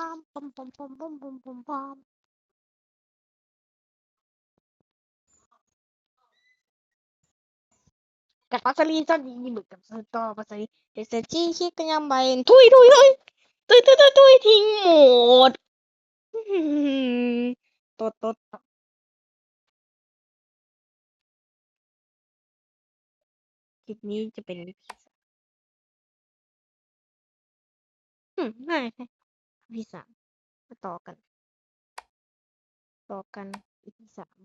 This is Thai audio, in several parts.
ามปอมปอมปอมปอมปอมปอมปอมกัดปัสลีจอนดีหมึกกับสตอปัสลีเดซจี้ชิกยำใบทุยทุยทุยทุยทุยทุยทุยทิ้งหมดตดตดคลิปนี้จะเป็นวิธีสามอืมง่ายใพีสามมาต่อกัน ต่อกันวิธีสาม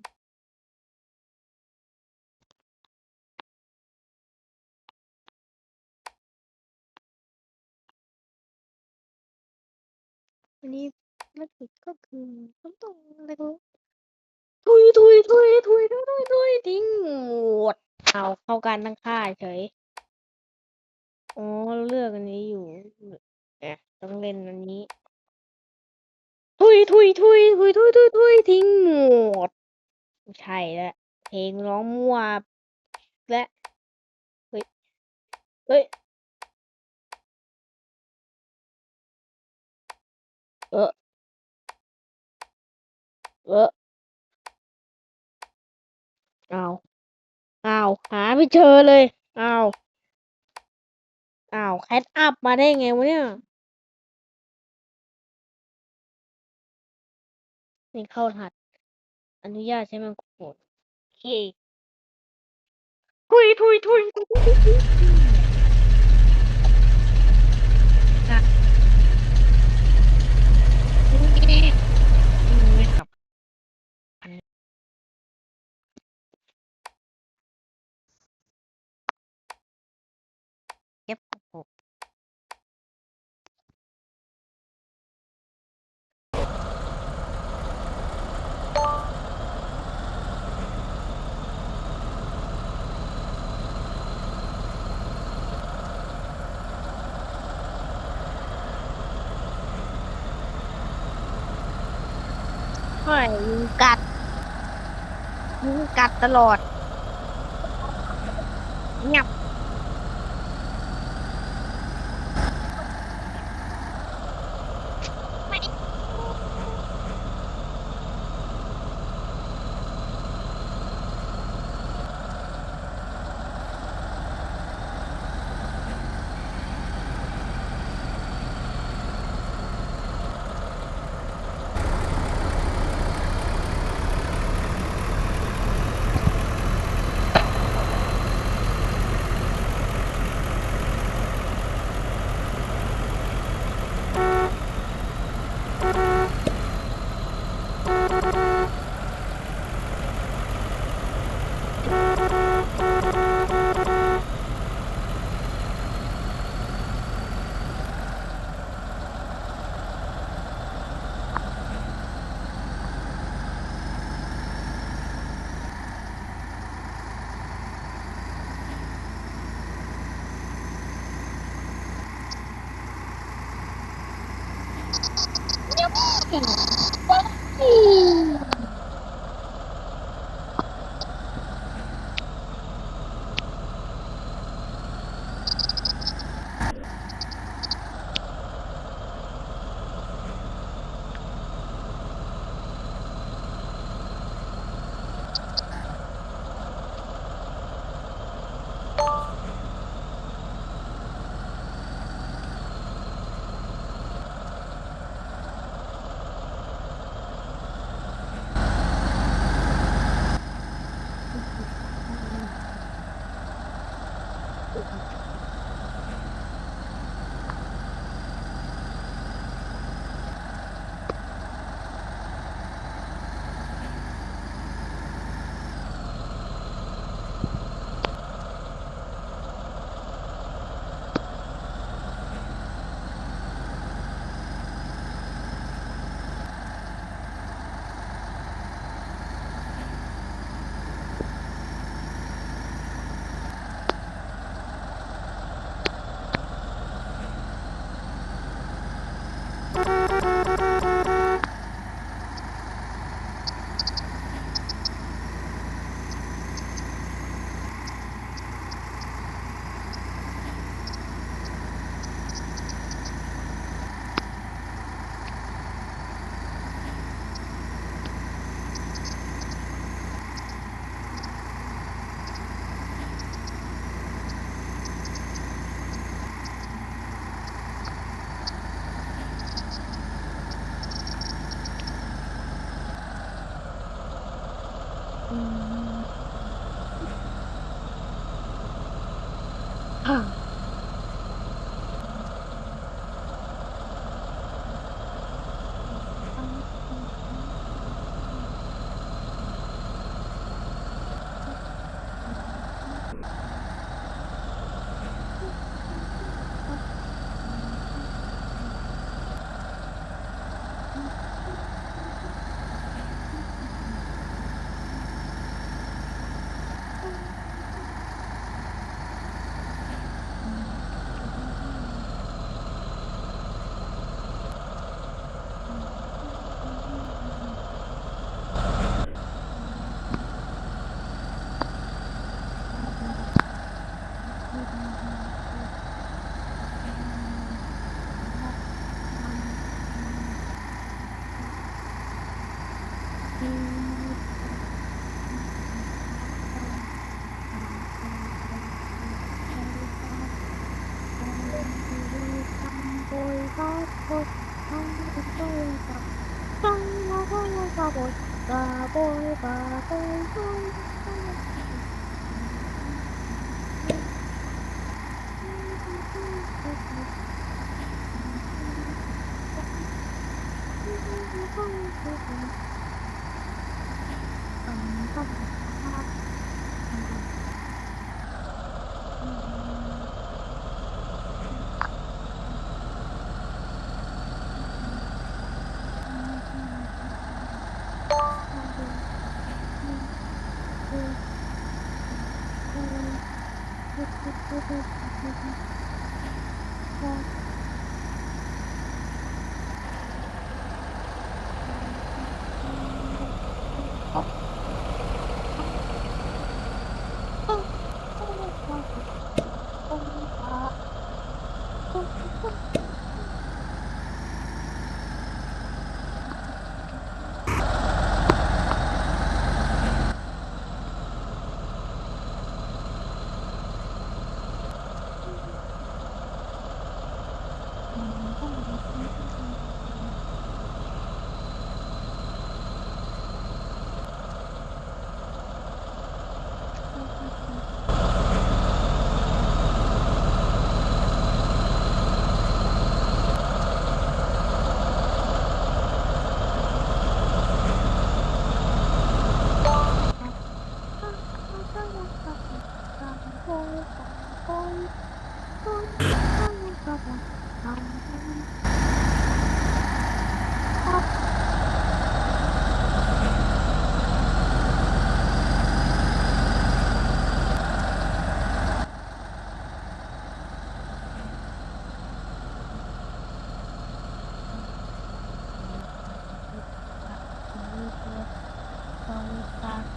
วันนี้ภารกิจก็คือต้องต้องอะไรก็ทุยทุยทุยทุยทุยทุยทุยทิ้งหมดเอาเข้าการตั้งค่ายเฉยอ๋อเลือกอันนี้อยู่เอ๊ะต้องเล่นอันนี้ ทุยทุยทุยทุยทุยทุยทุยทิ้งหมดใช่แล้วเพลงร้องมั่วและเฮ้ยเฮ้ยเออเออเอาเอาหาไม่เจอเลยเอาเอาแคทอัพมาได้ไงวะเนี่ย นี่เข้ารหัส อนุญาตใช้มันโคดโอเคทุยทุยทุยทุยทุยทุยทุยนะอืมไม่ขับเอฟหก เฮ้ยยุงกัดยุง กัดตลอดงับโลตุจารุจากฟ้ามือเงียบ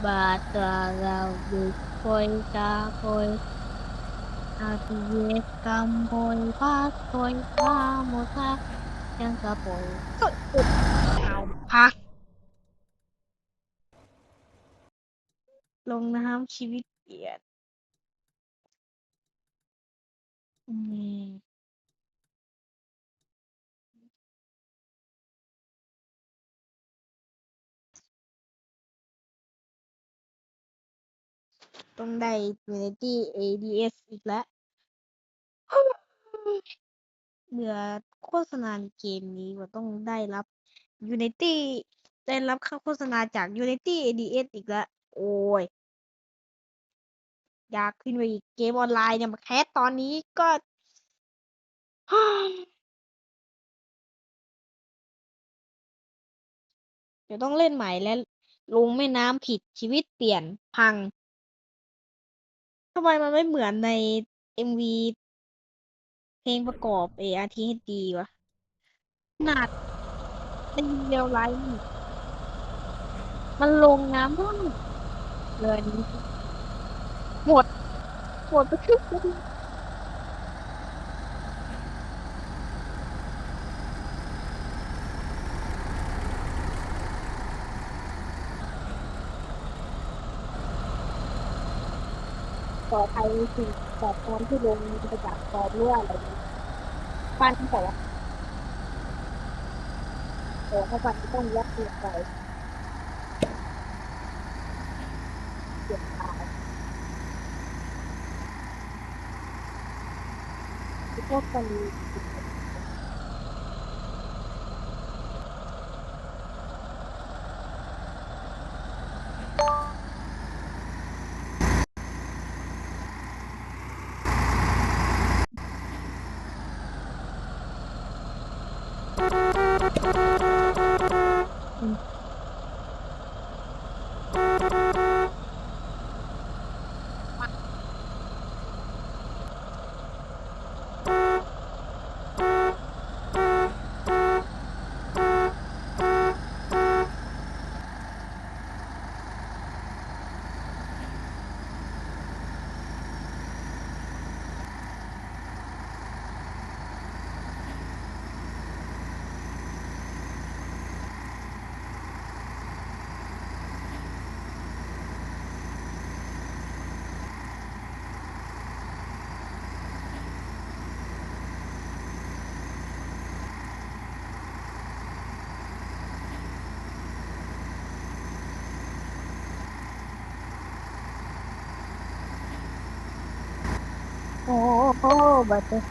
เก่าตาดาดูฟ้าเก่าบาตาเราดูโพยกาโพยอาทิเยกัมโพยพาโพยพาโมทายังกะโพยก็อุดเอาพัก ลงน้ำชีวิตเปลี่ยนอืม ต้องได้ Unity ADS อีกแล้วเบื่อโฆษณาในเกมนี้ว่าต้องได้รับ Unity ได้รับค่าโฆษณาจาก Unity ADS อีกแล้ว โอ้ย อยากขึ้นไปอีกเกมออนไลน์เนี่ยมาแคสตอนนี้ก็เดี๋ยวต้องเล่นใหม่และลงแม่น้ำผิดชีวิตเปลี่ยนพัง ทำไมมันไม่เหมือนใน MV เพลงประกอบ ARTHD วะขนาดในเรียวไลฟ์นี่มันลงน้ำท่วมเลยหมด หมดไปครึ่ง อไปสิ่งตอบแทนที่ลงมาจากตอบเรื่องอะไรนี้ฟันแต่ว่าแต่ถ้าฟันต้องยัดเยียนไปเจ็บตายที่พวกคนเบัตโฮ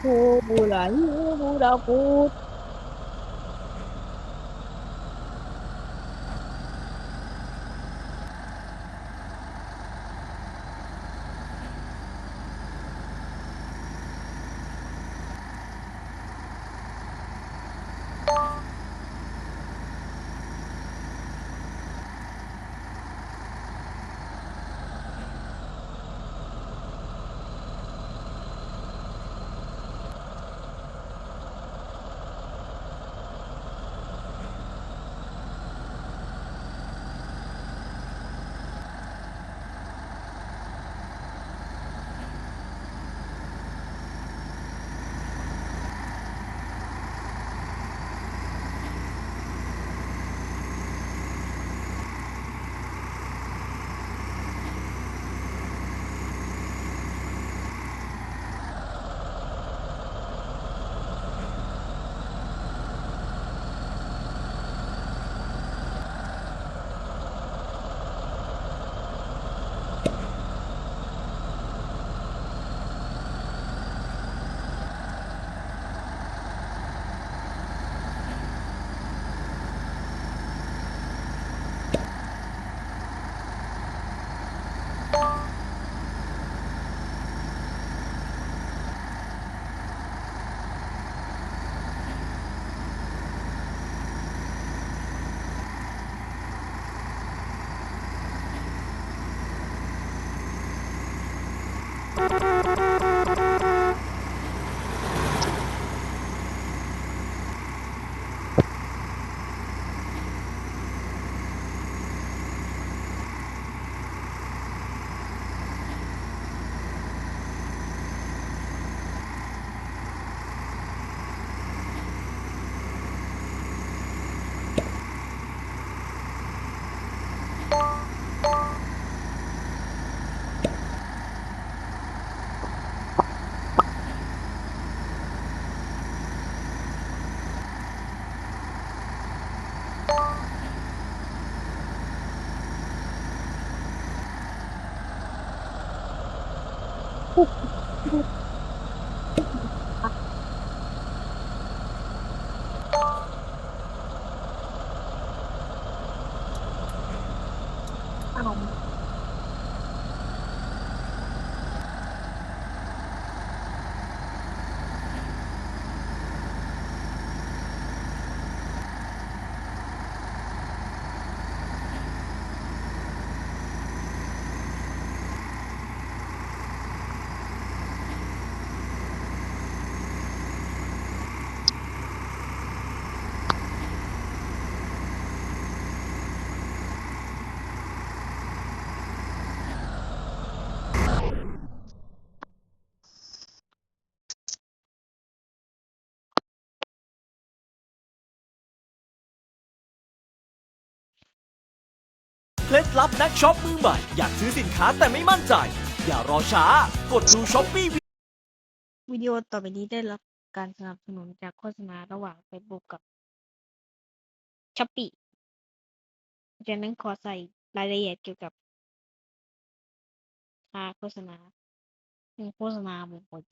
บูราฮิ ล็ดลับนักช็อปมือใหม่ อยากซื้อสินค้าแต่ไม่มั่นใจ อย่ารอช้า กดดูช้อปปี้วิดีโอต่อไปนี้ได้รับการสนับสนุนจากโฆษณาระหว่าง Facebook กับ s h อ p e e เพราะฉะนั้นขอใส่รายละเอียดเกี่ยวกับค่าโฆษณาเรื่องโฆษณาบุคคล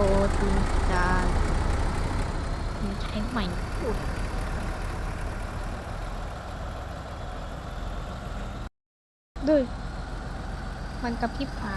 รตีจานใช้ใหม่พูดด้วยมันกระพริบตา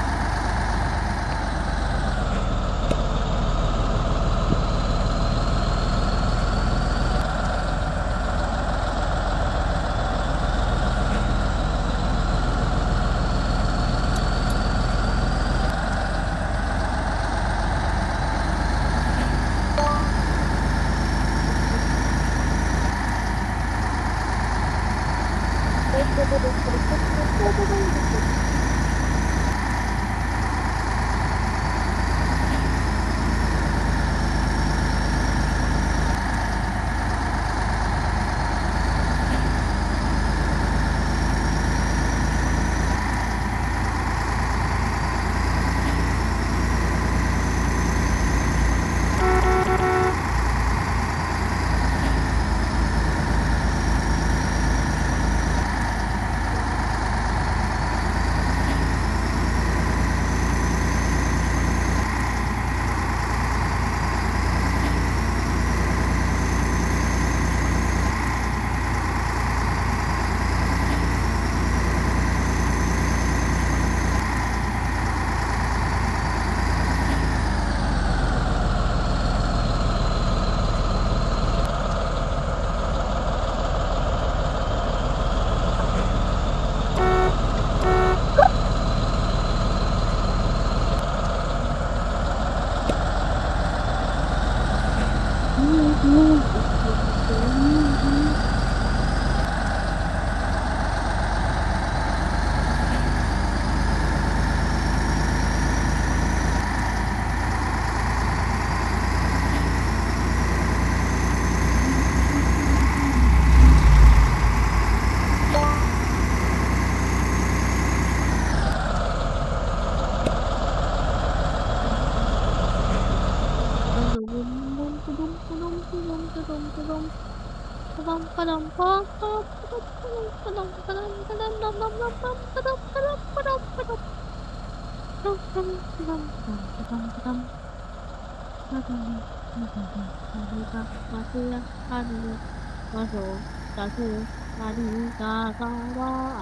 ือกันกาก้า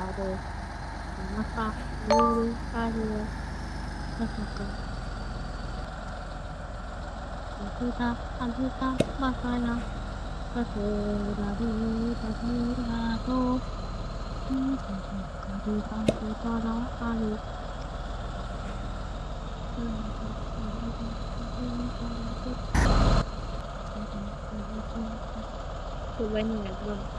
วเดินฟ้ารู้กันเลยที่ทักอันที่ทักมาใครนะก็คือระดูตะที่ระดูที่ทักกันที่ทักก็ร้องอันเลยถูกไว้หนึ่งเดือน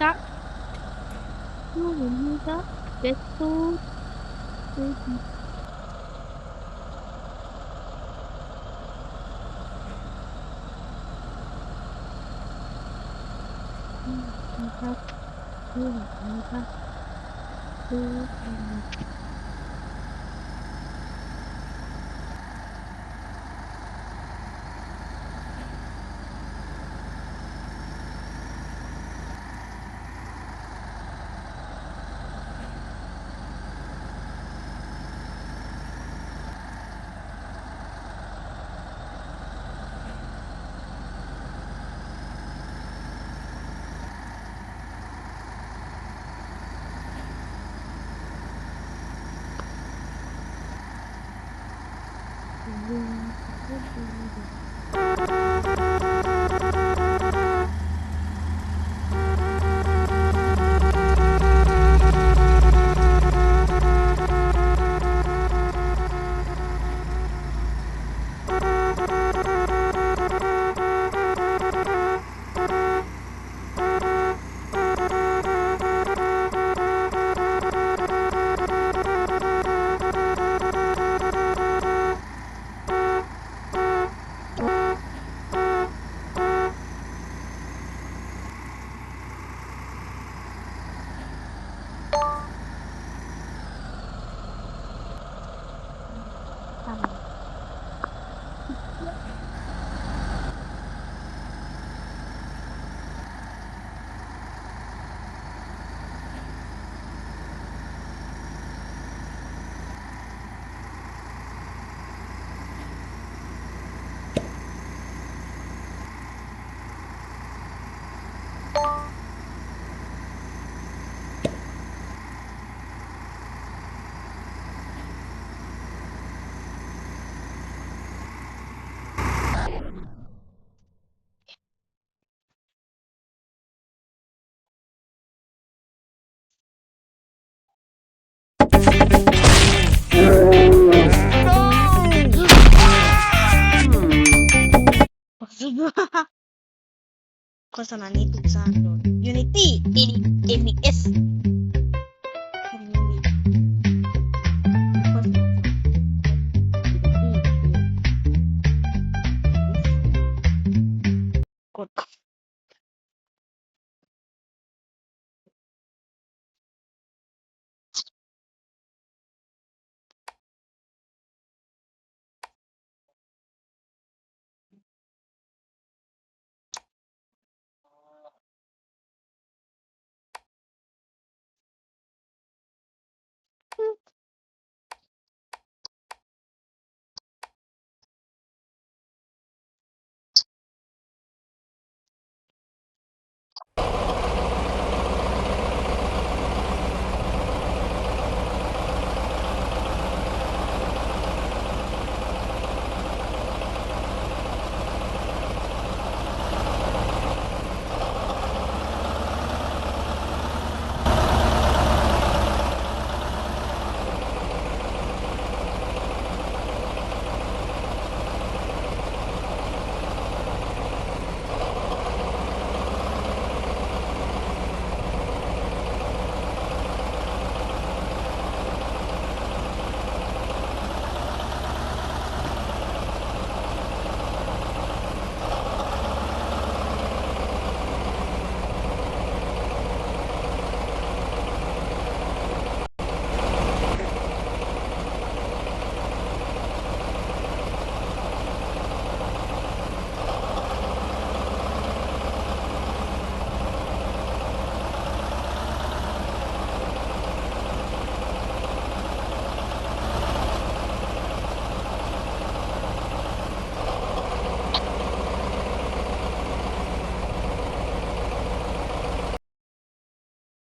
มมีจ๊ะอืมมีจ๊ะเจ็ดตูเจ็ด โฆษณานี้ถูกส